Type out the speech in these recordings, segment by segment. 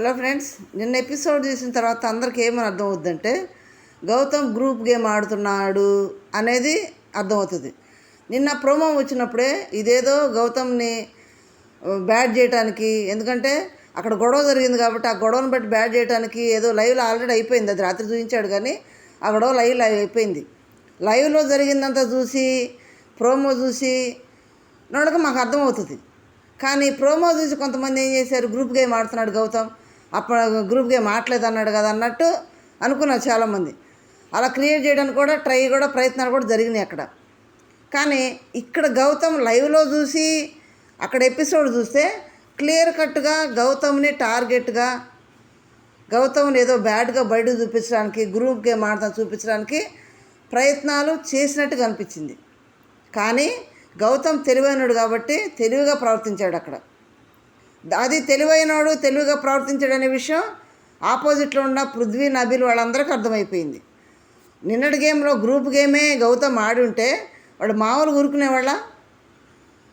Hello friends నిన్న episode చూసిన తర్వాత అందరికి ఏమని అర్థమవుతుందంటే గౌతమ్ గ్రూప్ గేమ్ ఆడుతున్నాడు అనేది అర్థమవుతుంది. నిన్న ప్రోమో వచ్చినప్పుడే ఇదేదో గౌతమ్ని బ్యాడ్ చేయడానికి ఎందుకంటే అక్కడ గొడవ జరిగింది కాబట్టి ఆ గొడవను బట్టి బ్యాడ్ చేయడానికి ఏదో లైవ్లో ఆల్రెడీ అయిపోయింది. అది రాత్రి చూపించాడు కానీ ఆ గొడవ లైవ్లో అయిపోయింది. లైవ్లో జరిగిందంతా చూసి ప్రోమో చూసి నడక మాకు అర్థమవుతుంది. కానీ ప్రోమో చూసి కొంతమంది ఏం చేశారు? గ్రూప్ గేమ్ ఆడుతున్నాడు గౌతమ్. అప్పుడు గ్రూప్ గేమ్ ఆడలేదు అన్నాడు కదా అన్నట్టు అనుకున్నారు చాలామంది. అలా క్రియేట్ చేయడానికి కూడా ట్రై కూడా ప్రయత్నాలు కూడా జరిగినాయి అక్కడ. కానీ ఇక్కడ గౌతమ్ లైవ్లో చూసి అక్కడ ఎపిసోడ్ చూస్తే క్లియర్ కట్గా గౌతమ్ని టార్గెట్గా గౌతమ్ని ఏదో బ్యాడ్గా బయట చూపించడానికి గ్రూప్ గేమ్ ఆడతా చూపించడానికి ప్రయత్నాలు చేసినట్టుగా అనిపించింది. కానీ గౌతమ్ తెలివైనడు కాబట్టి తెలివిగా ప్రవర్తించాడు అక్కడ. అది తెలివైనవాడు తెలివిగా ప్రవర్తించాడు అనే విషయం ఆపోజిట్లో ఉన్న పృథ్వీ నబీలు వాళ్ళందరికీ అర్థమైపోయింది. నిన్నటి గేమ్లో గ్రూప్ గేమే గౌతమ్ ఆడుంటే వాడు మామూలు ఊరుకునేవాళ్ళ?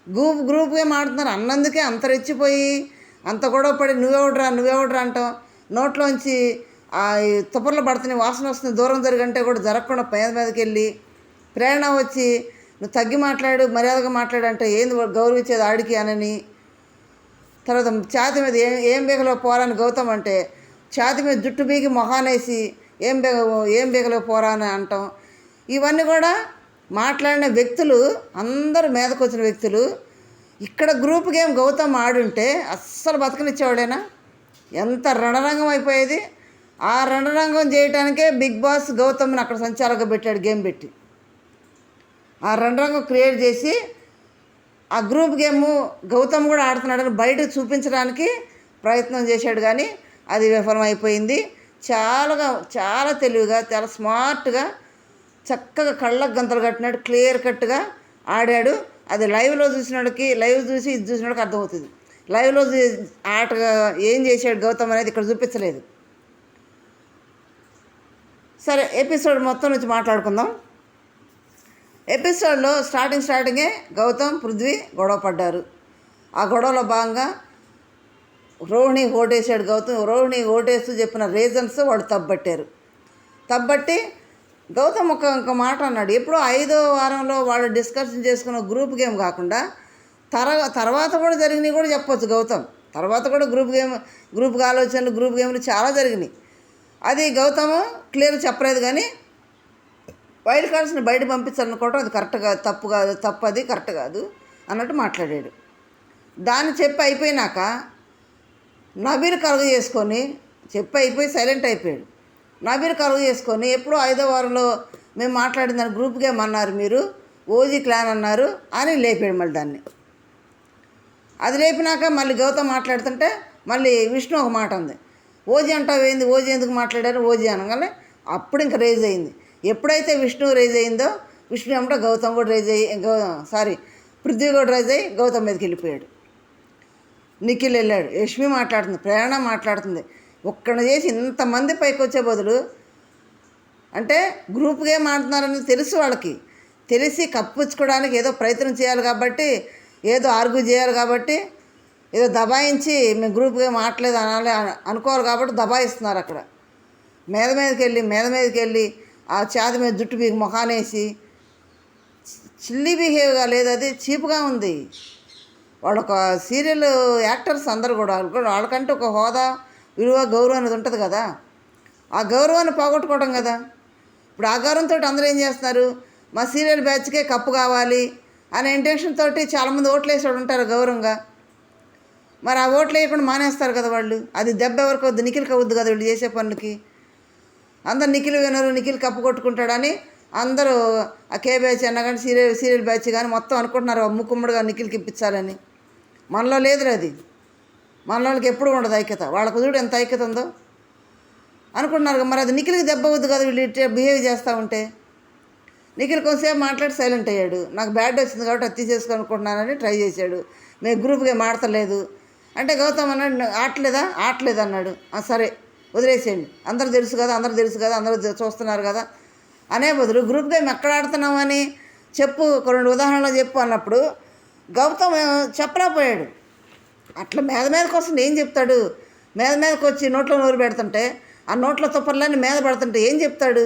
గ్రూప్ గ్రూప్ గేమ్ ఆడుతున్నారు. అన్నందుకే అంత రెచ్చిపోయి అంత గొడవ పడి నువ్వెవడరా నువ్వెవడరా అంటాం. నోట్లోంచి ఆ తుపర్లు పడుతున్నాయి వాసన వస్తుంది దూరం జరిగంటే కూడా జరగకుండా పేద మీదకి వెళ్ళి ప్రేరణ వచ్చి నువ్వు తగ్గి మాట్లాడు మర్యాదగా మాట్లాడు అంటే ఏంది గౌరవించేది ఆడికి అనని తర్వాత ఛాతి మీద ఏం ఏం బీగలో పోరాని గౌతమ్ అంటే ఛాతి మీద జుట్టు బీగి మొహానేసి ఏం బీగ ఏం బీగలో పోరా అని అంటాం. ఇవన్నీ కూడా మాట్లాడిన వ్యక్తులు అందరూ మీదకు వచ్చిన వ్యక్తులు ఇక్కడ గ్రూప్ గేమ్ గౌతమ్ ఆడుంటే అస్సలు బతకనిచ్చేవాడేనా? ఎంత రణరంగం అయిపోయేది. ఆ రణరంగం చేయటానికే బిగ్ బాస్ గౌతమ్ని అక్కడ సంచాలక పెట్టాడు గేమ్ పెట్టి. ఆ రణరంగం క్రియేట్ చేసి ఆ గ్రూప్ గేమ్ గౌతమ్ కూడా ఆడుతున్నాడని బయట చూపించడానికి ప్రయత్నం చేశాడు కానీ అది విఫలం అయిపోయింది. చాలా చాలా తెలివిగా చాలా స్మార్ట్గా చక్కగా కళ్ళకు గంతలు కట్టినట్టు క్లియర్ కట్గా ఆడాడు. అది లైవ్లో చూసినోడికి లైవ్ చూసి ఇది చూసినోడికి అర్థమవుతుంది. లైవ్లో చూ- ఆట ఏం చేశాడు గౌతమ్ అనేది ఇక్కడ చూపించలేదు. సరే ఎపిసోడ్ మొత్తం నుంచి మాట్లాడుకుందాం. ఎపిసోడ్లో స్టార్టింగ్ స్టార్టింగే గౌతమ్ పృథ్వీ గొడవ పడ్డారు. ఆ గొడవలో భాగంగా రోహిణి ఓటేసాడు గౌతమ్. రోహిణి ఓటేస్తూ చెప్పిన రీజన్స్ వాడు తబ్బట్టారు. తబ్బట్టి గౌతమ్ ఒక ఒక మాట అన్నాడు. ఎప్పుడో ఐదో వారంలో వాళ్ళు డిస్కషన్ చేసుకున్న గ్రూప్ గేమ్ కాకుండా తర తర్వాత కూడా జరిగినాయి కూడా చెప్పొచ్చు గౌతమ్. తర్వాత కూడా గ్రూప్ గేమ్ గ్రూప్ ఆలోచనలు గ్రూప్ గేమ్లు చాలా జరిగినాయి. అది గౌతమ్ క్లియర్ చెప్పలేదు కానీ వైల్డ్ కార్డ్స్ని బయట పంపించాలనుకోవడం అది కరెక్ట్ కాదు తప్పు కాదు తప్పు అది కరెక్ట్ కాదు అన్నట్టు మాట్లాడాడు. దాన్ని చెప్పి అయిపోయినాక నబీర్ కలుగు చేసుకొని చెప్పి అయిపోయి సైలెంట్ అయిపోయాడు. నబీర్ కలుగు చేసుకొని ఎప్పుడో ఐదో వారంలో మేము మాట్లాడిన దాన్ని గ్రూప్ గేమ్ అన్నారు మీరు ఓజీ క్లాన్ అన్నారు అని లేపాడు మళ్ళీ దాన్ని. అది లేపినాక మళ్ళీ గౌతమ్ మాట్లాడుతుంటే మళ్ళీ విష్ణు ఒక మాట ఉంది ఓజీ అంటావు ఏంది ఓజీ ఎందుకు మాట్లాడారు? ఓజీ అనగానే అప్పుడు ఇంకా రేజ్ అయింది. ఎప్పుడైతే విష్ణు రేజ్ అయిందో విష్ణు ఏమంటే గౌతమ్ కూడా రైజ్ అయ్యి గౌ సారీ పృథ్వీ కూడా రైజ్ అయ్యి గౌతమ్ మీదకి వెళ్ళిపోయాడు. నిఖిల్ వెళ్ళాడు. యష్మి మాట్లాడుతుంది ప్రేరణ మాట్లాడుతుంది. ఒక్కడిని చేసి ఇంతమంది పైకి వచ్చే బదులు అంటే గ్రూప్గా మాట్లాడుతున్నారని తెలుసు వాళ్ళకి. తెలిసి కప్పించుకోవడానికి ఏదో ప్రయత్నం చేయాలి కాబట్టి ఏదో ఆర్గ్యూ చేయాలి కాబట్టి ఏదో దబాయించి మేము గ్రూప్గా మాట్లాడలేదు అనాలి అనుకోవాలి కాబట్టి దబాయిస్తున్నారు అక్కడ. మీద మీదకి వెళ్ళి మీద మీదకి వెళ్ళి ఆ చేత మీద జుట్టు బీగి మొఖానేసి చిల్లి బిహేవ్గా లేదు అది చీప్గా ఉంది. వాళ్ళ ఒక సీరియల్ యాక్టర్స్ అందరు కూడా వాళ్ళకంటే ఒక హోదా విలువ గౌరవం అనేది ఉంటుంది కదా. ఆ గౌరవాన్ని పోగొట్టుకోవడం కదా. ఇప్పుడు ఆ గౌరవంతో అందరూ ఏం చేస్తున్నారు? మా సీరియల్ బ్యాచ్కే కప్పు కావాలి అనే ఇంటెన్షన్ తోటి చాలామంది ఓట్లు వేసేవాడు ఉంటారు గౌరవంగా. మరి ఆ ఓట్లు వేయకుండా మానేస్తారు కదా వాళ్ళు. అది దెబ్బ ఎవరికి వద్దు నిఖిల్కి అవుద్ది కదా వీళ్ళు చేసే పనులకి. అందరు నిఖిల్ వినరు నిఖిల్ కప్పు కొట్టుకుంటాడని అందరూ ఆ కే బ్యాచ్ అన్న కానీ సీరియల్ సీరియల్ బ్యాచ్ కానీ మొత్తం అనుకుంటున్నారు ఆ ముక్కుమ్మడిగా నిఖిల్కి ఇప్పించాలని. మనలో లేదురా అది. మనలోకి ఎప్పుడు ఉండదు ఐక్యత. వాళ్ళ చూడు ఎంత ఐక్యత ఉందో. అనుకుంటున్నారు కదా, మరి అది నిఖిల్కి దెబ్బ అవుద్దు కదా వీళ్ళు ఇట్లా బిహేవ్ చేస్తూ ఉంటే. నిఖిల్ కొంతసేపు మాట్లాడి సైలెంట్ అయ్యాడు. నాకు బ్యాడ్ వచ్చింది కాబట్టి అది తీసేసుకోనుకుంటున్నానని ట్రై చేశాడు. మేము గ్రూప్గా మాడతలేదు అంటే గౌతమ్ అన్నాడు ఆటలేదా? ఆటలేదు అన్నాడు. సరే. వదిలేసేయండి. అందరూ తెలుసు కదా అందరూ తెలుసు కదా అందరూ చూస్తున్నారు కదా. అనే బదులు గ్రూప్ గేమ్ ఎక్కడ ఆడుతున్నామని చెప్పు ఒక రెండు ఉదాహరణలు చెప్పు అన్నప్పుడు గౌతమ్ చెప్పలేకపోయాడు అట్లా మీద మీదకి వస్తుంది ఏం చెప్తాడు? మీద మీదకి వచ్చి నోట్లో నోరు పెడుతుంటే ఆ నోట్లో తుప్పర్లన్నీ మీద పడుతుంటే ఏం చెప్తాడు?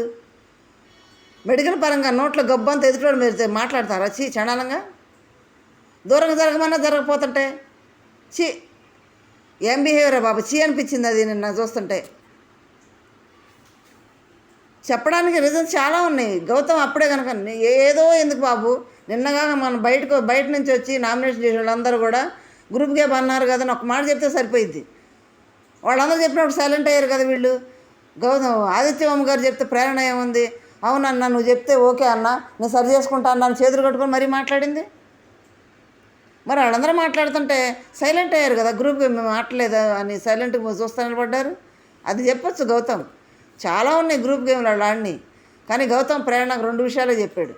మెడికల్ పరంగా నోట్లో గబ్బంతా ఎదుటి మీరు మాట్లాడతారా? చీ చండాలంగా. దూరంగా జరగమన్నా జరగపోతుంటే చీ ఏం బిహేవియర్ బాబు? చీ అనిపించింది అది నిన్న చూస్తుంటే. చెప్పడానికి రీజన్స్ చాలా ఉన్నాయి. గౌతమ్ అప్పుడే కనుక ఏదో ఎందుకు బాబు? నిన్నగా మనం బయటకు బయట నుంచి వచ్చి నామినేషన్ చేసిన వాళ్ళందరూ కూడా గ్రూప్ గేమ్ అన్నారు కదా అని ఒక మాట చెప్తే సరిపోయింది వాళ్ళందరూ చెప్పినప్పుడు సైలెంట్ అయ్యారు కదా వీళ్ళు. గౌతమ్ ఆదిత్యమ్మ గారు చెప్తే ప్రేరణ ఏముంది? అవునన్నా నువ్వు చెప్తే ఓకే అన్న నేను సరి చేసుకుంటా అన్నాను చేతులు కట్టుకొని మరీ మాట్లాడింది? మరి వాళ్ళందరూ మాట్లాడుతుంటే సైలెంట్ అయ్యారు కదా గ్రూప్ గేమ్ మేము ఆడలేదా అని సైలెంట్గా చూస్తా నిలబడ్డారు. అది చెప్పొచ్చు గౌతమ్. చాలా ఉన్నాయి గ్రూప్ గేమ్లు వాళ్ళు ఆడిని. కానీ గౌతమ్ ప్రేరణకు రెండు విషయాలే చెప్పాడు.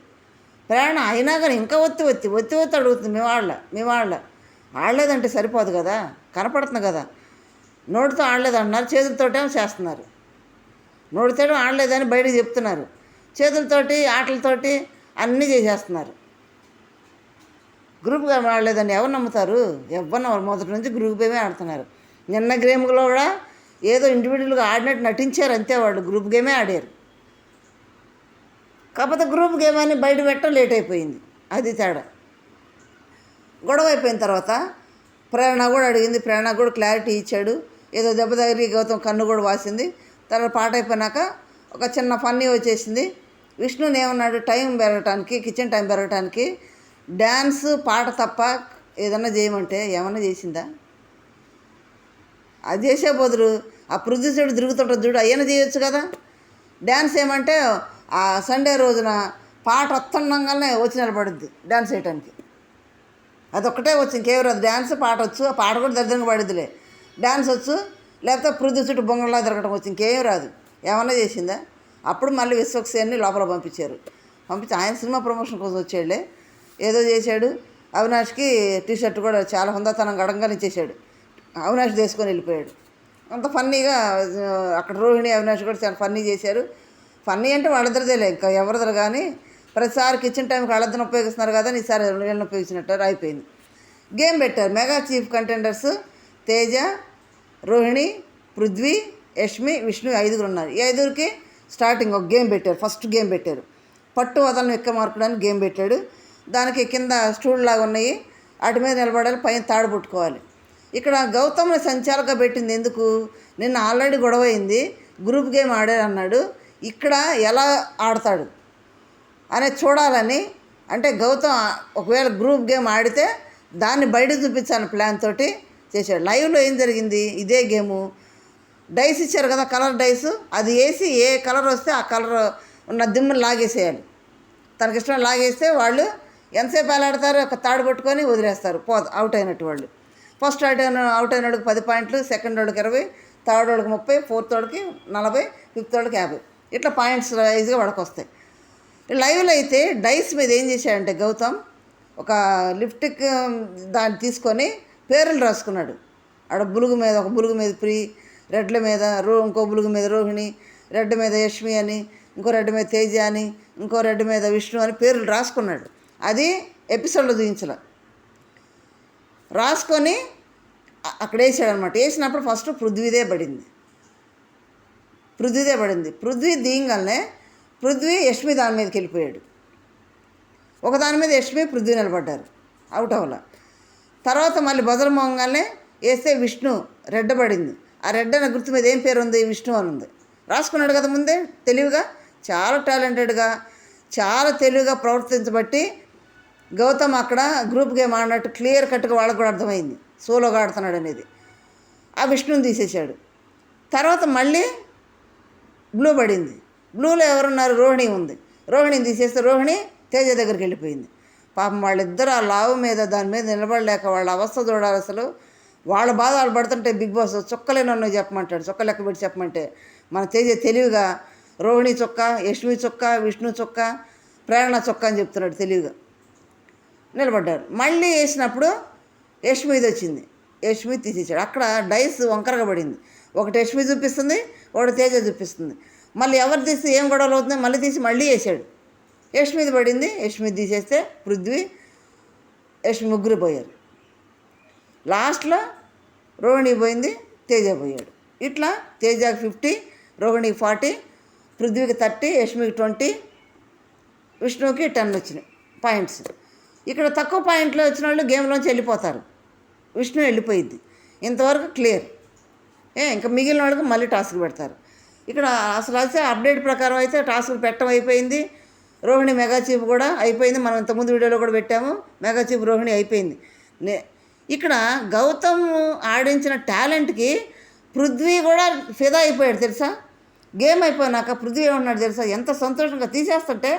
ప్రేరణ అయినా కానీ ఇంకా ఒత్తి ఒత్తి ఒత్తి ఒత్తి అడుగుతుంది మేము ఆడలే మేము ఆడలే. ఆడలేదంటే సరిపోదు కదా కనపడుతుంది కదా. నోటితో ఆడలేదు అంటున్నారు చేతులతోటే చేస్తున్నారు. నోటితో ఆడలేదని బయటకు చెప్తున్నారు. చేతులతోటి ఆటలతోటి అన్నీ చేసేస్తున్నారు. గ్రూప్ గేమ్ ఆడలేదని ఎవరు నమ్ముతారు? ఎవరు? నమ్మరు మొదటి నుంచి గ్రూప్ గేమే ఆడుతున్నారు. నిన్న గేమ్లో కూడా ఏదో ఇండివిజువల్గా ఆడినట్టు నటించారు అంతే వాళ్ళు. గ్రూప్ గేమే ఆడారు. కాకపోతే గ్రూప్ గేమ్ అని బయట పెట్టడం లేట్ అయిపోయింది. అది తేడా. గొడవ అయిపోయిన తర్వాత ప్రేరణ కూడా అడిగింది. ప్రేరణ కూడా క్లారిటీ ఇచ్చాడు. ఏదో దెబ్బ తగిలి గౌతమ్ కన్ను కూడా వాసింది. తర్వాత పాట అయిపోయినాక ఒక చిన్న ఫన్నీ వచ్చేసింది. విష్ణుని ఏమన్నాడు? టైం పెరగటానికి కిచెన్ టైం పెరగటానికి డ్యాన్స్ పాట తప్ప ఏదన్నా చేయమంటే ఏమన్నా చేసిందా? అది చేసే బదులు ఆ ప్రొడ్యూసర్డు తిరుగుతుంటుంది చూడు అయ్యన చేయొచ్చు కదా. డ్యాన్స్ ఏమంటే ఆ సండే రోజున పాట వస్తుండగానే వచ్చి నిలబడుద్ది డ్యాన్స్ చేయడానికి అదొక్కటే వచ్చి ఇంకేవరు రాదు డ్యాన్స్ పాట వచ్చు ఆ పాట కూడా దరిద్రంగా పడిద్దిలే. డ్యాన్స్ వచ్చు లేకపోతే పృథ్వీ చుట్టూ బొంగళలా తిరగటం వచ్చి ఇంకేం రాదు. ఏమన్నా చేసిందా? అప్పుడు మళ్ళీ విశ్వక్సేన్ని లోపల పంపించారు. పంపించి ఆయన సినిమా ప్రమోషన్ కోసం వచ్చేళ్ళే. ఏదో చేశాడు. అవినాష్కి టీ షర్ట్ కూడా చాలా హుందాతనం గడంగానే ఇచ్చేసాడు అవినాష్ తీసుకొని వెళ్ళిపోయాడు. అంత ఫన్నీగా అక్కడ రోహిణి అవినాష్ కూడా చాలా ఫన్నీ చేశారు. ఫన్నీ అంటే వాళ్ళిద్దరిదేలే ఇంకా ఎవరిద్దరు కానీ ప్రతిసారి కిచెన్ టైంకి వాళ్ళిద్దరిని ఉపయోగిస్తున్నారు కదా ఈసారి వీళ్ళని ఉపయోగించినట్టు అయిపోయింది. గేమ్ పెట్టారు. Mega chief contenders Teja Rohini Prithvi Yashmi Vishnu ఐదుగురు ఉన్నారు. ఈ ఐదుగురికి స్టార్టింగ్ ఒక గేమ్ పెట్టారు. ఫస్ట్ గేమ్ పెట్టారు. పట్టు వదలను ఎక్క మార్పడానికి గేమ్ పెట్టాడు. దానికి కింద స్టూల్ లాగా ఉన్నాయి. వాటి మీద నిలబడాలి పైన తాడు పుట్టుకోవాలి. ఇక్కడ గౌతమ్ని సంచాలక పెట్టింది ఎందుకు? నిన్న ఆల్రెడీ గొడవ అయింది గ్రూప్ గేమ్ ఆడాడు అన్నాడు. ఇక్కడ ఎలా ఆడతాడు అనేది చూడాలని అంటే గౌతమ్ ఒకవేళ గ్రూప్ గేమ్ ఆడితే దాన్ని బయటకు చూపించాలని ప్లాన్ తోటి చేశాడు. లైవ్లో ఏం జరిగింది? ఇదే గేము డైస్ ఇచ్చారు కదా కలర్ డైస్ అది వేసి ఏ కలర్ వస్తే ఆ కలర్ ఉన్న దిమ్మను లాగేసేయాలి. తనకిష్టం లాగేస్తే వాళ్ళు ఎంతసేపు ఆలాడతారు ఒక తాడు పట్టుకొని వదిలేస్తారు. పో అవుట్ అయినట్టు వాళ్ళు. ఫస్ట్ అవుట్ అయిన అవుట్ అయినోడికి పది పాయింట్లు సెకండ్ వాడికి ఇరవై థర్డ్ వాడికి ముప్పై ఫోర్త్ వాడికి నలభై ఫిఫ్త్ వాడికి యాభై. ఇట్లా పాయింట్స్ వైజ్గా వాడికి వస్తాయి లైవ్లో అయితే డైస్ మీద ఏం చేశాడంటే గౌతమ్ ఒక లిప్టిక్ దాన్ని తీసుకొని పేర్లు రాసుకున్నాడు. ఆడ బులుగు మీద ఒక బులుగు మీద ప్రి రెడ్ల మీద రో ఇంకో బులుగు మీద రోహిణి రెడ్ మీద యష్మి అని ఇంకో రెడ్ మీద తేజ అని ఇంకో రెడ్ మీద విష్ణు అని పేర్లు రాసుకున్నాడు. అది ఎపిసోడ్లో చూపించలే. రాసుకొని అక్కడ వేసాడనమాట వేసినప్పుడు ఫస్ట్ పృథ్వీదే పడింది. పృథ్వీదే పడింది. పృథ్వీ దీయంగానే పృథ్వీ యష్మి దాని మీదకి వెళ్ళిపోయాడు. ఒక దాని మీద యష్మి పృథ్వీ నిలబడ్డారు. అవుట్ అవ్వాల. తర్వాత మళ్ళీ బదులు మోగంగానే వేస్తే విష్ణు రెడ్డ పడింది. ఆ రెడ్డ అనే గుర్తు మీద ఏం పేరు ఉంది విష్ణు అని ఉంది రాసుకున్నాడు కదా ముందే తెలివిగా? చాలా టాలెంటెడ్గా చాలా తెలివిగా ప్రవర్తించబట్టి గౌతమ్ అక్కడ గ్రూప్ గేమ్ ఆడినట్టు క్లియర్ కట్గా వాళ్ళకు కూడా అర్థమైంది. సోలోగా ఆడుతున్నాడు అనేది. ఆ విష్ణుని తీసేశాడు. తర్వాత మళ్ళీ బ్లూ పడింది. బ్లూలో ఎవరున్నారు? రోహిణి ఉంది. రోహిణిని తీసేస్తే రోహిణి తేజ దగ్గరికి వెళ్ళిపోయింది. పాపం వాళ్ళిద్దరు ఆ లావు మీద దాని మీద నిలబడలేక వాళ్ళ అవస్థ చూడాలి అసలు. వాళ్ళ బాధ వాళ్ళు పడుతుంటే బిగ్ బాస్ చుక్కలేనన్ను చెప్పమంటాడు. చుక్క లెక్క పెట్టి చెప్పమంటే మన తేజ తెలివిగా రోహిణి చుక్క యష్మి చుక్క విష్ణు చుక్క ప్రేరణ చుక్క అని చెప్తున్నాడు తెలివిగా. నిలబడ్డారు. మళ్ళీ వేసినప్పుడు యష్మిది వచ్చింది. యష్మి తీసేసాడు అక్కడ డైస్ వంకరగా పడింది. ఒకటి యష్మి చూపిస్తుంది ఒకటి తేజ చూపిస్తుంది. మళ్ళీ ఎవరు తీసి ఏం గొడవలు అవుతుంది మళ్ళీ తీసి మళ్ళీ వేసాడు యష్మిది పడింది. యష్మి తీసేస్తే పృథ్వీ యష్మి ముగ్గురు పోయారు. లాస్ట్లో రోహిణి పోయింది తేజ పోయాడు. ఇట్లా తేజకి ఫిఫ్టీ రోహిణికి ఫార్టీ పృథ్వీకి థర్టీ యష్మికి ట్వంటీ విష్ణువుకి టెన్ వచ్చినాయి పాయింట్స్. ఇక్కడ తక్కువ పాయింట్లో వచ్చిన వాళ్ళు గేమ్లోంచి వెళ్ళిపోతారు. విష్ణు వెళ్ళిపోయింది. ఇంతవరకు క్లియర్. ఏ ఇంకా మిగిలిన వాళ్ళకి మళ్ళీ టాస్క్ పెడతారు. ఇక్కడ అసలు అయితే అప్డేట్ ప్రకారం అయితే టాస్క్ పెట్టడం అయిపోయింది. రోహిణి మెగా చీఫ్ కూడా అయిపోయింది. మనం ఇంతకుముందు వీడియోలో కూడా పెట్టాము. మెగా చీఫ్ రోహిణి అయిపోయింది. నే ఇక్కడ గౌతమ్ ఆడించిన టాలెంట్కి పృథ్వీ కూడా ఫిదా అయిపోయాడు తెలుసా? గేమ్ అయిపోయినాక పృథ్వీ ఏమన్నాడు తెలుసా? ఎంత సంతోషంగా తీసేస్తుంటే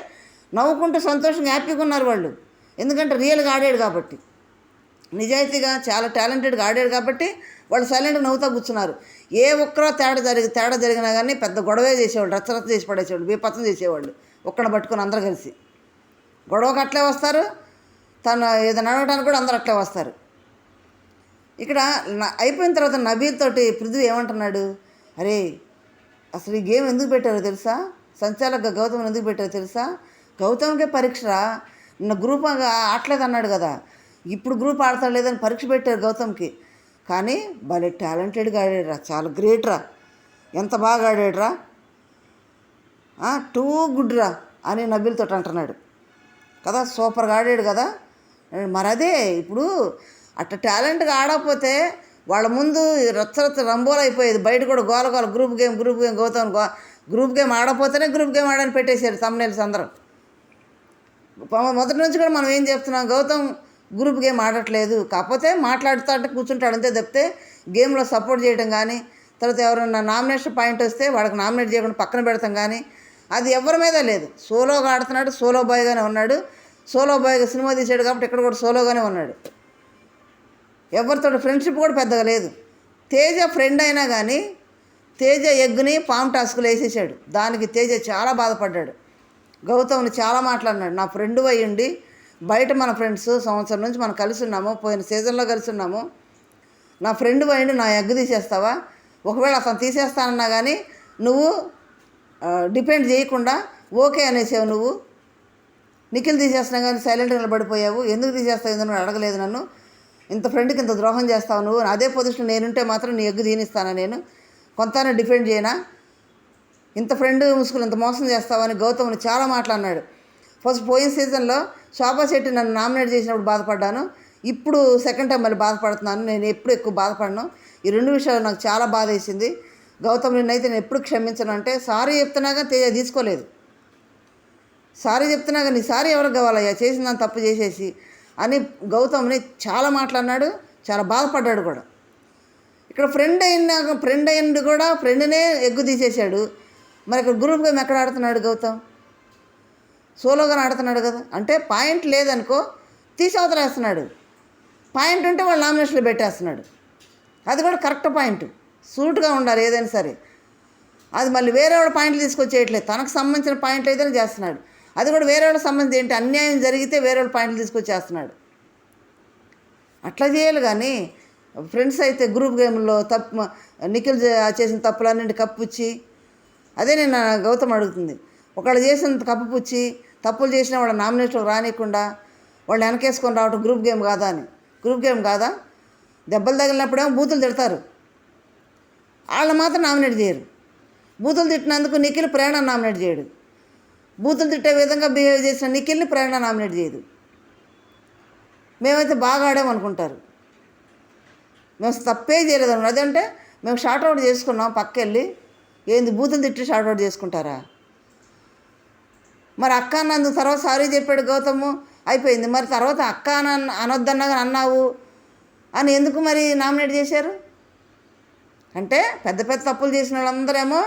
నవ్వుకుంటూ సంతోషంగా హ్యాపీగా ఉన్నారు వాళ్ళు. ఎందుకంటే రియల్గా ఆడాడు కాబట్టి. నిజాయితీగా చాలా టాలెంటెడ్గా ఆడాడు కాబట్టి వాళ్ళు సైలెంట్గా నవ్వుతా కూర్చున్నారు. ఏ ఒక్కరో తేడా జరిగి తేడా జరిగినా కానీ పెద్ద గొడవే చేసేవాళ్ళు రచ్చరచ్చ చేసి పడేసేవాళ్ళు బీపత్సం చేసేవాళ్ళు ఒక్కడ పట్టుకొని అందరు కలిసి. గొడవకు అట్లే వస్తారు. తను ఏదైనా అడగడానికి కూడా అందరు అట్లే వస్తారు. ఇక్కడ అయిపోయిన తర్వాత నబీల్ తోటి పృథ్వీ ఏమంటున్నాడు? అరే అసలు ఈ గేమ్ ఎందుకు పెట్టారో తెలుసా? సంచాలక గౌతమ్ ఎందుకు పెట్టారో తెలుసా? గౌతమ్కే పరీక్ష గ్రూప్ ఆడలేదు అన్నాడు కదా. ఇప్పుడు గ్రూప్ ఆడతాడు లేదని పరీక్ష పెట్టారు గౌతమ్కి. కానీ భలే టాలెంటెడ్గా ఆడాడురా చాలా గ్రేట్ రా ఎంత బాగా ఆడాడురా. టూ గుడ్ రా అని నబీల్తో అంటున్నాడు. కదా సూపర్గా ఆడాడు కదా. మరి అదే ఇప్పుడు అట్ట టాలెంట్గా ఆడకపోతే వాళ్ళ ముందు రచ్చరచ్చ రంబోలు అయిపోయేది. బయట కూడా గోల గోల group game group game Gautham go group game ఆడకపోతేనే group game ఆడని పెట్టేశారు తమ్నేల్స్ అందరూ. మొదటి నుంచి కూడా మనం ఏం చెప్తున్నాం గౌతమ్ గ్రూప్ గేమ్ ఆడట్లేదు. కాకపోతే మాట్లాడుతూ కూర్చుంటాడు. అంతే తప్పితే గేమ్లో సపోర్ట్ చేయడం కానీ తర్వాత ఎవరైనా నామినేషన్ పాయింట్ వస్తే వాడికి నామినేట్ చేయకుండా పక్కన పెడతాం కానీ అది ఎవరి మీద లేదు. సోలోగా ఆడుతున్నాడు సోలో బాయ్గానే ఉన్నాడు. సోలో బాయ్గా సినిమా తీసాడు కాబట్టి ఇక్కడ కూడా సోలోగానే ఉన్నాడు. ఎవరితో ఫ్రెండ్షిప్ కూడా పెద్దగా లేదు. తేజ ఫ్రెండ్ అయినా కానీ తేజ ఎగ్ని పామ్ టాస్క్లు వేసేసాడు. దానికి తేజ చాలా బాధపడ్డాడు. గౌతమ్ని చాలా మాట్లాడినాడు. నా ఫ్రెండ్ అయ్యుండి బయట మన ఫ్రెండ్స్ సంవత్సరం నుంచి మనం కలిసి ఉన్నాము పోయిన సీజన్లో కలిసి ఉన్నాము నా ఫ్రెండ్ అయ్యుండి నా ఎగ్గు తీసేస్తావా? ఒకవేళ అతను తీసేస్తానన్నా కానీ నువ్వు డిపెండ్ చేయకుండా ఓకే అనేసావు నువ్వు. నిఖిల్ తీసేస్తున్నా కానీ సైలెంట్గా నిలబడిపోయావు. ఎందుకు తీసేస్తావు ఎందుకు అడగలేదు నన్ను? ఇంత ఫ్రెండ్కి ఇంత ద్రోహం చేస్తావు నువ్వు? అదే పొజిషన్ నేనుంటే మాత్రం నీ ఎగ్గు తీనిస్తానా నేను? కొంత డిఫెండ్ చేయనా? ఇంత ఫ్రెండ్ ముసుగులు ఇంత మోసం చేస్తావని గౌతమ్ని చాలా మాట్లాడినాడు ఫస్ట్ పోయిన సీజన్లో శోభా శెట్టి నన్ను నామినేట్ చేసినప్పుడు బాధపడ్డాను. ఇప్పుడు సెకండ్ టైం మళ్ళీ బాధపడుతున్నాను. నేను ఎప్పుడు ఎక్కువ బాధపడను. ఈ రెండు విషయాలు నాకు చాలా బాధ వేసింది. గౌతమ్ నిన్నైతే నేను ఎప్పుడు క్షమించను అంటే సారీ చెప్తున్నాగా తేజ తీసుకోలేదు. సారీ చెప్తున్నాగా నీ సారీ ఎవరికి కావాలయ్యా? చేసిన దాన్ని తప్పు చేసేసి అని గౌతమ్ని చాలా మాట్లాడినాడు చాలా బాధపడ్డాడు కూడా. ఇక్కడ ఫ్రెండ్ అయినాక ఫ్రెండ్ అయింది కూడా ఫ్రెండ్నే ఎగ్గు తీసేశాడు. మరి ఇక్కడ గ్రూప్ గేమ్ ఎక్కడ ఆడుతున్నాడు గౌతమ్? సోలోగా ఆడుతున్నాడు కదా. అంటే పాయింట్ లేదనుకో తీసి అవతలేస్తున్నాడు పాయింట్ ఉంటే వాళ్ళు నామినేషన్లు పెట్టేస్తున్నాడు. అది కూడా కరెక్ట్ పాయింట్. సూట్గా ఉండాలి ఏదైనా సరే. అది మళ్ళీ వేరే వాళ్ళ పాయింట్లు తీసుకొచ్చేయట్లేదు. తనకు సంబంధించిన పాయింట్లు ఏదైనా చేస్తున్నాడు. అది కూడా వేరే వాళ్ళకి సంబంధించి ఏంటి? అన్యాయం జరిగితే వేరే వాళ్ళ పాయింట్లు తీసుకొచ్చేస్తున్నాడు. అట్లా చేయాలి కానీ ఫ్రెండ్స్ అయితే గ్రూప్ గేమ్లో తప్పు నిఖిల్ చేసిన తప్పులన్నింటి కప్పుచ్చి అదే నేను గౌతమ్ అడుగుతుంది. ఒకళ్ళు చేసిన కప్పు పుచ్చి తప్పులు చేసిన వాళ్ళ నామినేషన్ రానియకుండా వాళ్ళు వెనకేసుకొని రావటం గ్రూప్ గేమ్ కాదా అని. గ్రూప్ గేమ్ కాదా? దెబ్బలు తగిలినప్పుడేమో బూతులు తిడతారు. వాళ్ళు మాత్రం నామినేట్ చేయరు. బూతులు తిట్టినందుకు నిఖిల్ ప్రేరణ నామినేట్ చేయడు. బూతులు తిట్టే విధంగా బిహేవ్ చేసిన నిఖిల్ని ప్రేరణ నామినేట్ చేయదు. మేమైతే బాగా ఆడామనుకుంటారు మేము తప్పే చేయలేదు అదంటే మేము షార్ట్అవుట్ చేసుకున్నాం పక్కెళ్ళి. ఏంది బూతులు తిట్టి షార్ట్ అవుట్ చేసుకుంటారా? మరి అక్క అన్నందుకు తర్వాత సారీ చెప్పాడు గౌతము అయిపోయింది. మరి తర్వాత అక్క అని అనొద్దన్నగా అన్నావు అని ఎందుకు మరి నామినేట్ చేశారు? అంటే పెద్ద పెద్ద తప్పులు చేసిన వాళ్ళందరేమో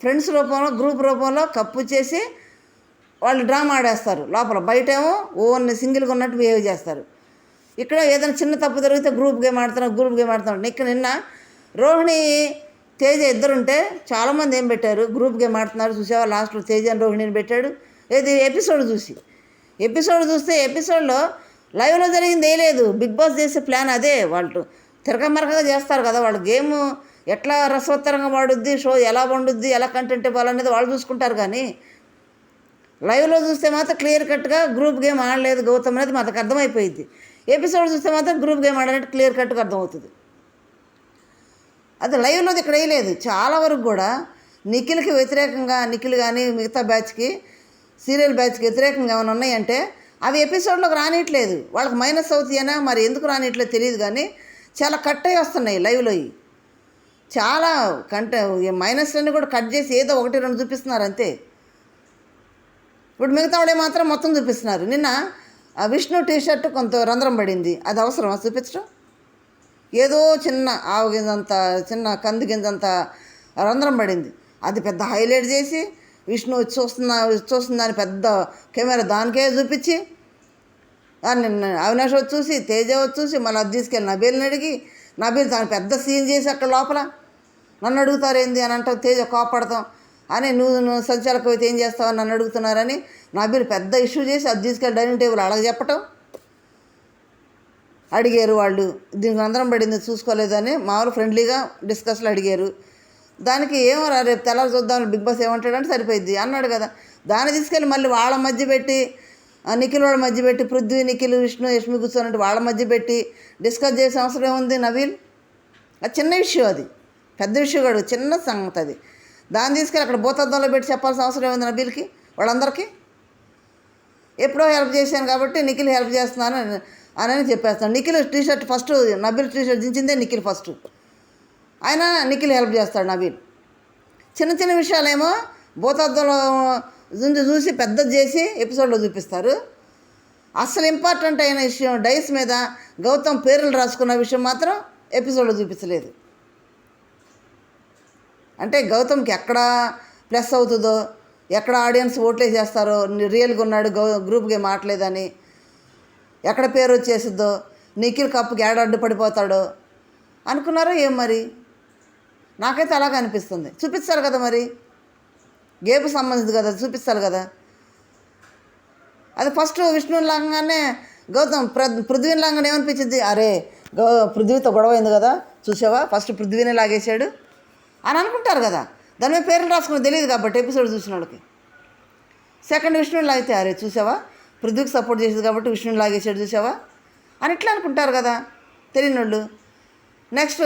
ఫ్రెండ్స్ రూపంలో గ్రూప్ రూపంలో కప్పు చేసి వాళ్ళు డ్రామా ఆడేస్తారు. లోపల బయటేమో ఓన్ సింగిల్గా ఉన్నట్టు బిహేవ్ చేస్తారు. ఇక్కడ ఏదైనా చిన్న తప్పు జరిగితే గ్రూప్ గేమ్ ఆడుతున్నారు గ్రూప్ గేమ్ ఆడుతున్నారు ఇక్కడ నిన్న రోహిణి తేజ ఇద్దరుంటే చాలామంది ఏం పెట్టారు? గ్రూప్ గేమ్ ఆడుతున్నారు చూసావా? లాస్ట్లో తేజ అని రోహిణిని పెట్టాడు. ఏది? ఎపిసోడ్ చూసి. ఎపిసోడ్ చూస్తే ఎపిసోడ్లో లైవ్లో జరిగింది లేదు. బిగ్ బాస్ చేసే ప్లాన్ అదే. వాళ్ళు తిరగమరకగా చేస్తారు కదా. వాళ్ళు గేమ్ ఎట్లా రసవత్తరంగా వాడుద్ది షో ఎలా వండుద్ది? ఎలా కంటెంట్ ఇవ్వాలనేది వాళ్ళు చూసుకుంటారు కానీ లైవ్లో చూస్తే మాత్రం క్లియర్ కట్గా గ్రూప్ గేమ్ ఆడలేదు గౌతమ్ అనేది మనకు అర్థమైపోయింది. ఎపిసోడ్ చూస్తే మాత్రం గ్రూప్ గేమ్ ఆడనట్టు క్లియర్ కట్గా అర్థమవుతుంది. అది లైవ్లోది ఇక్కడ వేయలేదు. చాలా వరకు కూడా నిఖిల్కి వ్యతిరేకంగా నిఖిల్ కానీ మిగతా బ్యాచ్కి సీరియల్ బ్యాచ్కి వ్యతిరేకంగా ఏమైనా ఉన్నాయంటే అవి ఎపిసోడ్లోకి రానియట్లేదు. వాళ్ళకి మైనస్ అవుతాయనా? మరి ఎందుకు రానియట్లేదు తెలియదు కానీ చాలా కట్ అయి వస్తున్నాయి లైవ్లో చాలా కంట మైనస్లన్నీ కూడా కట్ చేసి ఏదో ఒకటి రెండు చూపిస్తున్నారు అంతే. ఇప్పుడు మిగతా వాళ్ళే మాత్రం మొత్తం చూపిస్తున్నారు. నిన్న ఆ విష్ణు టీ షర్ట్ కొంత రంధ్రం పడింది. అది అవసరమా? చూపించడం? ఏదో చిన్న ఆవు గింజంత చిన్న కంది గింజంత రంధ్రం పడింది. అది పెద్ద హైలైట్ చేసి విష్ణు వచ్చి చూస్తున్నా చూస్తుందని పెద్ద కెమెరా దానికే చూపించి దాన్ని అవినాష్ వచ్చి చూసి తేజ వచ్చి చూసి మళ్ళీ అది తీసుకెళ్ళి నబీల్ని అడిగి నబీల్ దాని పెద్ద సీన్ చేసి అక్కడ లోపల నన్ను అడుగుతారేంది అని అంటావు తేజ కోపడతాం అని నువ్వు నువ్వు సంచాలక అయితే ఏం చేస్తావు నన్ను అడుగుతున్నారని నబీల్ పెద్ద ఇష్యూ చేసి అది తీసుకెళ్ళి డైనింగ్ టేబుల్ అడగ చెప్పటం. అడిగారు వాళ్ళు. దీనికి అందరం పడింది చూసుకోలేదని మామూలు ఫ్రెండ్లీగా డిస్కస్లో అడిగారు. దానికి ఏమో రేపు తెల్లారి చూద్దాం బిగ్ బాస్ ఏమంటాడంటే సరిపోయింది అన్నాడు కదా. దాన్ని తీసుకెళ్ళి మళ్ళీ వాళ్ళ మధ్య పెట్టి ఆ నిఖిల్ వాళ్ళ మధ్య పెట్టి పృథ్వీ నిఖిల్ విష్ణు యష్మి కూర్చోనంటే వాళ్ళ మధ్య పెట్టి డిస్కస్ చేసే అవసరం ఏముంది నవీల్ అది చిన్న విషయం అది. పెద్ద విషయం కాదు చిన్న సంగతి అది. దాన్ని తీసుకెళ్ళి అక్కడ భూతద్దంలో పెట్టి చెప్పాల్సిన అవసరం ఏముంది నబీల్కి వాళ్ళందరికీ? ఎప్పుడో హెల్ప్ చేశాను కాబట్టి నిఖిల్ హెల్ప్ చేస్తున్నాను. అని- చెప్పేస్తాను Nikhil T shirt first Nabeel T shirt దించిందే Nikhil first ఆయన నిఖిల్ హెల్ప్ చేస్తాడు నబీల్. చిన్న చిన్న విషయాలేమో భూతద్దంలో చూసి పెద్దది చేసి ఎపిసోడ్లో చూపిస్తారు. అసలు ఇంపార్టెంట్ అయిన విషయం డైస్ మీద గౌతమ్ పేర్లు రాసుకున్న విషయం మాత్రం ఎపిసోడ్లో చూపించలేదు. అంటే గౌతమ్కి ఎక్కడ ప్లస్ అవుతుందో ఎక్కడ ఆడియన్స్ ఓట్లే చేస్తారో రియల్గా ఉన్నాడు గౌ గ్రూప్ గేమ్ ఆడలేదని ఎక్కడ పేరు వచ్చేసిద్దో? నిఖిల్ కప్పుకి ఏడ అడ్డు పడిపోతాడో? అనుకున్నారో ఏం మరి? నాకైతే అలాగే అనిపిస్తుంది. చూపిస్తారు కదా మరి? గేపు సంబంధించి కదా చూపిస్తారు కదా? అది ఫస్ట్ విష్ణు లాగానే గౌతమ్ ప్ర పృథ్వీని లాగానే ఏమనిపించింది? అరే గౌ పృథ్వీతో గొడవ అయింది కదా చూసావా? ఫస్ట్ పృథ్వీని లాగేశాడు అని అనుకుంటారు కదా? దాని మీద పేర్లు రాసుకుని తెలియదు కాబట్టి ఎపిసోడ్ చూసిన వాళ్ళకి సెకండ్ విష్ణుని లాగితే అరే చూసావా? పృథ్వీకి సపోర్ట్ చేసేది కాబట్టి విష్ణుని లాగేసాడు చూసావా? అని ఇట్లా అనుకుంటారు కదా తెలియని వాళ్ళు నెక్స్ట్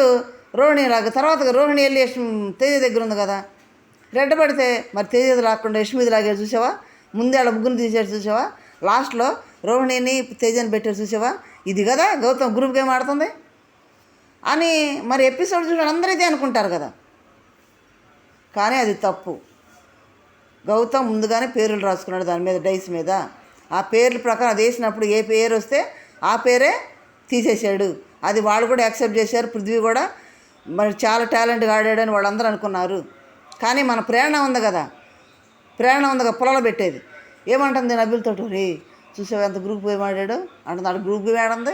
రోహిణి లాగా తర్వాత రోహిణి వెళ్ళి యశ్మి తేజ దగ్గర ఉంది కదా. రెడ్డ పడితే మరి తేజది లాక్కుండా యశ్మిది లాగేది చూసావా? ముందే ఆడ ముగ్గురిని తీసాడు చూసావా? లాస్ట్లో రోహిణిని తేజని పెట్టారు చూసావా? ఇది కదా గౌతమ్ గ్రూప్ గేమ్ ఆడుతుంది? అని మరి ఎపిసోడ్ చూసిన అందరూ ఇదే అనుకుంటారు కదా. కానీ అది తప్పు. గౌతమ్ ముందుగానే పేర్లు రాసుకున్నాడు దాని మీద డైస్ మీద. ఆ పేర్ల ప్రకారం అది వేసినప్పుడు ఏ పేరు వస్తే ఆ పేరే తీసేశాడు. అది వాళ్ళు కూడా యాక్సెప్ట్ చేశారు. పృథ్వీ కూడా మరి చాలా టాలెంట్గా ఆడాడని వాళ్ళందరూ అనుకున్నారు. కానీ మన ప్రేరణ ఉంది కదా. ప్రేరణ ఉంది కదా పొలాలు పెట్టేది. ఏమంటుంది నబిల్తో రే చూసావా ఎంత గ్రూప్ గేమ్ ఆడాడు? అంటుంది ఆడు గ్రూప్ గేమ్ ఆడింది.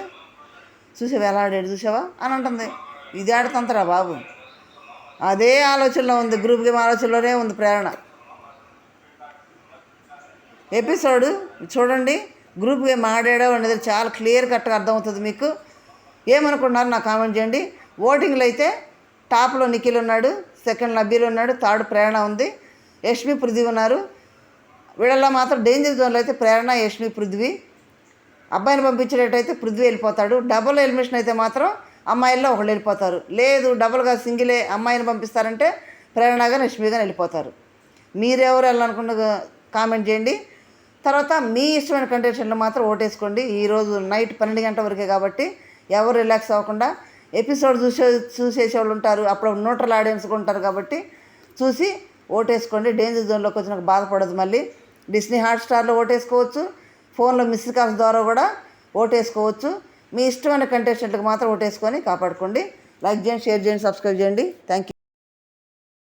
చూసావా ఎలా ఆడాడు చూసావా? అని అంటుంది. ఇది ఆడుతుంతరా బాబు? అదే ఆలోచనలో ఉంది. గ్రూప్ గేమ్ ఆలోచనలోనే ఉంది ప్రేరణ. ఎపిసోడ్ చూడండి గ్రూప్ గేమ్ ఆడాడో అనేది చాలా క్లియర్ కట్గా అర్థమవుతుంది మీకు. ఏమనుకున్నారు? నాకు కామెంట్ చేయండి. ఓటింగ్లో అయితే టాప్లో నిఖిల్ ఉన్నాడు సెకండ్ నబీల్ ఉన్నాడు థర్డ్ ప్రేరణ ఉంది యష్మి పృథ్వీ ఉన్నారు. వీళ్ళల్లో మాత్రం డేంజర్ జోన్లో అయితే ప్రేరణ యష్మి పృథ్వీ. అబ్బాయిని పంపించేటట్టయితే పృథ్వీ వెళ్ళిపోతాడు. డబుల్ ఎలిమినేషన్ అయితే మాత్రం అమ్మాయిల్లో ఒకళ్ళు వెళ్ళిపోతారు. లేదు డబుల్గా సింగిలే అమ్మాయిని పంపిస్తారంటే ప్రేరణగా యష్మిగా వెళ్ళిపోతారు. మీరెవరు వెళ్ళాలనుకున్న కామెంట్ చేయండి. తర్వాత మీ ఇష్టమైన కంటెస్టెంట్లు మాత్రం ఓటేసుకోండి. ఈరోజు నైట్ పన్నెండు గంటల వరకే కాబట్టి ఎవరు రిలాక్స్ అవ్వకుండా ఎపిసోడ్ చూసే చూసేసే వాళ్ళు ఉంటారు. అప్పుడు న్యూట్రల్ ఆడియన్స్ ఉంటారు కాబట్టి చూసి ఓటేసుకోండి. డేంజర్ జోన్లోకి వచ్చిన బాధపడదు మళ్ళీ. డిస్నీ హాట్స్టార్లో ఓటేసుకోవచ్చు. ఫోన్లో మిస్ కాల్స్ ద్వారా కూడా ఓటేసుకోవచ్చు. మీ ఇష్టమైన కంటెస్టెంట్లకు మాత్రం ఓటేసుకొని కాపాడుకోండి. లైక్ చేయండి షేర్ చేయండి సబ్స్క్రైబ్ చేయండి. Thank you